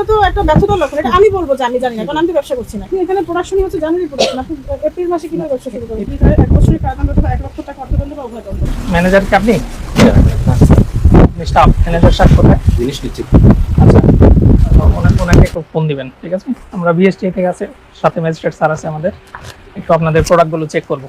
এটা তো একটা ব্যর্থতার লক্ষণ। এটা আমি বলব যে আমি জানি না কারণ আমি তো ব্যবসা করছি না। এখানে প্রোডাকশনই হচ্ছে জানুয়ারি প্রোডাকশন আপনি এপ্রিল মাসে কীভাবে ব্যবসা শুরু বিধায় এক বছরের কারাদণ্ড অথবা এক লক্ষ টাকা অর্থদণ্ড বা উভয় দণ্ড। ম্যানেজার কি আপনি? স্টাফ ম্যানেজার স্টাফ কোথায়? জিনিস নিচ্ছি। আচ্ছা ওনাকে ওনাকে একটু ফোন দিবেন ঠিক আছে? আমরা বিএসটি থেকে আছে সাথে ম্যাজিস্ট্রেট স্যার আছে আমাদের। একটু আপনাদের প্রোডাক্টগুলো চেক করব।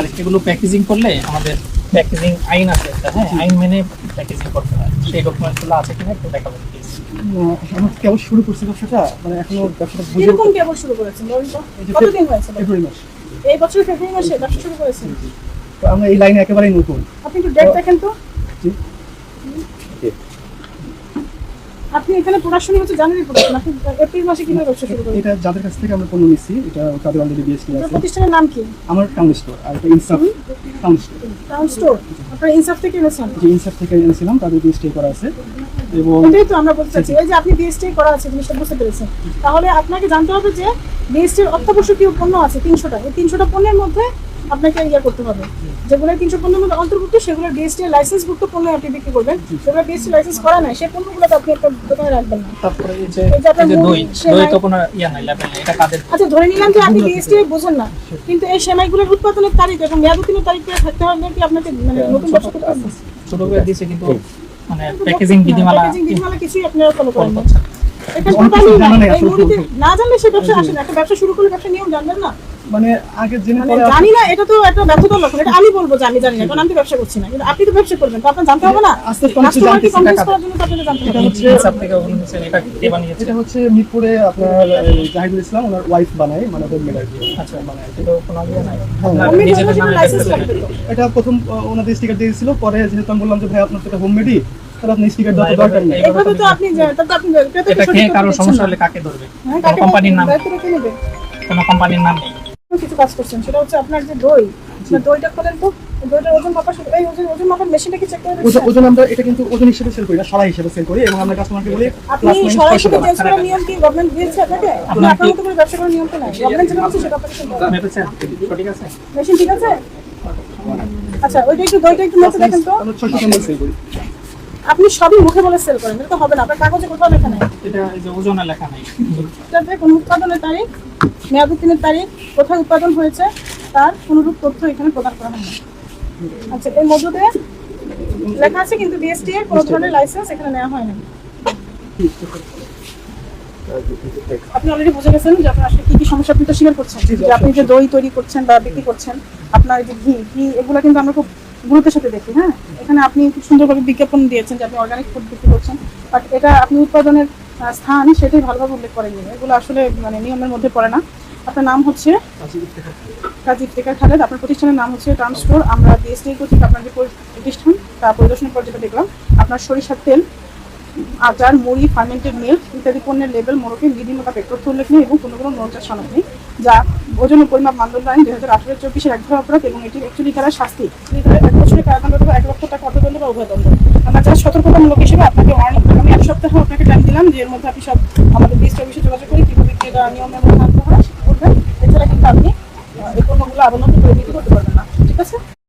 আর এগুলো প্যাকেজিং করলে আমাদের প্যাকেজিং আইন আছে একটা হ্যাঁ? আইন মেনে প্যাকেজিং করতে হয়। সেই ডকুমেন্টগুলো আছে কিনা একটু দেখাবো আমার কেবল শুরু করছি ব্যবসাটা? মানে এখনও ব্যবসাটা বুঝে কীরকম কেবল শুরু করেছেন এই কতদিন হয়েছে? ফেব্রুয়ারি মাস। এই বছর ফেব্রুয়ারি মাসে ব্যবসা শুরু করেছেন? তো আমরা এই লাইনে একেবারেই নতুন। আপনি একটু ডেট দেখেন তো। জি। আপনি এখানে প্রোডাকশনই হচ্ছে জানুয়ারি প্রোডাকশন আপনি এপ্রিল মাসে কীভাবে ব্যবসা শুরু করবেন? এটা যাদের কাছ থেকে আমরা পণ্য নিচ্ছি এটা তাদের অলরেডি বিএসটি আছে। প্রতিষ্ঠানের নাম কি? আমার টাউন স্টোর আর এটা ইনসাফ টাউন স্টোর টাউন স্টোর আপনার ইনসাফ থেকে এনেছেন? যে ইনসাফ থেকে এনেছিলাম তাদের বিএসটি করা আছে। এবং এটাই তো আমরা বলতে চাচ্ছি। এই যে আপনি বিএসটি করা আছে জিনিসটা বুঝতে পেরেছেন। তাহলে আপনাকে জানতে হবে যে বিএসটির অত্যাবশ্যকীয় পণ্য আছে তিনশোটা। এই তিনশোটা পণ্যের মধ্যে আপনাকে ইয়ে করতে হবে? যেগুলো তিনশো পণ্যের অন্তর্ভুক্ত সেগুলো বিএসটি লাইসেন্সভুক্ত পণ্য আপনি বিক্রি করবেন। যেগুলো বিএসটি লাইসেন্স করা নাই সেই পণ্যগুলো আপনি একটা দোকানে রাখবেন না। তারপরে এই যে এই যে আপনার এই যে মূল দই দই তো কোনো ইয়া নাই লেভেল এটা কাদের আচ্ছা ধরে নিলাম যে আপনি বিএসটি বোঝেন না কিন্তু এই সেমাইগুলোর উৎপাদনের তারিখ এবং মেয়াদোত্তীর্ণের তারিখ থাকতে হবে কি আপনাকে মানে নতুন ব্যবসা করতে হবে? ছোট করে দিয়েছে কিন্তু মানে প্যাকেজিং বিধিমালা প্যাকেজিং বিধিমালা কিছুই আপনারা ফলো করেন না এটা। না জানলে সে ব্যবসা আসে না একটা ব্যবসা শুরু করলে ব্যবসা নিয়ম জানবেন না? মানে আগে জেনে মানে পরে জানি না এটা তো একটা ব্যর্থতার লক্ষণ এটা আমি বলব যে আমি জানি না কারণ আমি তো ব্যবসা করছি না। কিন্তু আপনি তো ব্যবসা করবেন তো আপনার জানতে হবে না। আস্তে আস্তে জানতে এটা হচ্ছে এটা কে বানিয়েছে? এটা হচ্ছে মিরপুরে আপনার জাহিদুল ইসলাম ওনার ওয়াইফ বানায় মানে আচ্ছা মানে এটা কোনো ইয়ে নাই। হ্যাঁ। এটা প্রথম ওনাদের স্টিকার দিয়েছিল পরে যেহেতু আমি বললাম যে ভাই আপনার তো এটা হোমমেডই তাহলে আপনি স্টিকার দেওয়ার দরকার নেই। এইভাবে এইভাবে তো আপনি যে- তো আপনি এটা সঠিক কারও সমস্যা হলে কাকে ধরবে? হ্যাঁ, কোম্পানির নাম। কোনো কোম্পানির নাম নেই। কিছু কাজ করছেন সেটা হচ্ছে আপনার যে দই দইটা খোলেন তো দইটার ওজন মাপা শুরু এই ওজন ওজন মাপার মেশিনটা কি চেক করে ওজন ওজন আমরা এটা কিন্তু ওজন হিসেবে সেল করি না সরাই হিসেবে সেল করি এবং আমরা কাস্টমারকে বলি আপনি চেঞ্জ করার নিয়ম কি গভর্নমেন্ট দিয়েছে আপনাকে? আপনি আপনার আপনার মতো করে ব্যবসা করার নিয়ম তো নাই? গভর্নমেন্ট যেটা বলছে সেটা আপনাকে শুনতে হবে মেপেছেন সঠিক আছে? মেশিন ঠিক আছে? আচ্ছা ওইটা একটু দইটা একটু মেপে দেখেন তো। আমরা ছয়শো টাকা সেল করি। আপনি সবই মুখে বলে সেল করেন এটা তো হবে না আপনার কাগজে কোথাও লেখা নাই। এটা এই যে ওজনে লেখা নাই। এটাতে কোন উৎপাদনের তারিখ মেয়াদ উত্তীর্ণের তারিখ কোথায় উৎপাদন হয়েছে তার অনুরূপ তথ্য এখানে প্রদান করা হয়। আচ্ছা এর মধ্য লেখা আছে কিন্তু বিএসটি এর কোনো ধরনের লাইসেন্স এখানে নেওয়া হয় না আপনি অলরেডি বুঝে গেছেন যে আপনার আসলে কি কি সমস্যা আপনি তো স্বীকার করছেন যে আপনি যে দই তৈরি করছেন বা বিক্রি করছেন আপনার এই যে ঘি ঘি এগুলো কিন্তু আমরা খুব গুরুত্বের সাথে দেখি হ্যাঁ? এখানে আপনি খুব সুন্দরভাবে বিজ্ঞাপন দিয়েছেন যে আপনি অর্গানিক ফুড বিক্রি করছেন বাট এটা আপনি উৎপাদনের স্থান সেটাই ভালোভাবে উল্লেখ করেননি। এগুলো আসলে মানে নিয়মের মধ্যে পড়ে না। আপনার নাম হচ্ছে কাজী ইফতেখার খালেদ। আপনার প্রতিষ্ঠানের নাম হচ্ছে টার্ম স্টোর। আমরা বিএসটি কর্তৃক আপনার যে প্রতিষ্ঠান, তা পরিদর্শনের পর যেটা দেখলাম, আপনার সরিষার তেল, আচার, মুড়ি ফার্মেন্টেড মিল্ক ইত্যাদি পণ্যের লেবেল মোড়কে বিধি মোতাবেক তথ্য উল্লেখ নেই এবং কোনো কোনো নৌচার সনদ নেই। যা ওজন পরিমাপ মানদণ্ড আইন দুই হাজার আঠারো চব্বিশের এক ধরনের অপরাধ এবং এটি একচুয়ালি তারা শাস্তি। এক বছরের কারাদণ্ড অথবা এক লক্ষ টাকা অর্থদণ্ড বা উভয় দণ্ড। আমরা যারা সতর্কতামূলক হিসেবে আপনাকে আমি এক সপ্তাহ আপনাকে টাইম দিলাম যে এর মধ্যে আপনি সব আমাদের বিশ চব্বিশে যোগাযোগ করি কীভাবে কি নিয়মের মধ্যে আনতে হয় করবেন। এছাড়া কিন্তু আপনি এই পণ্যগুলো আবার নতুন করে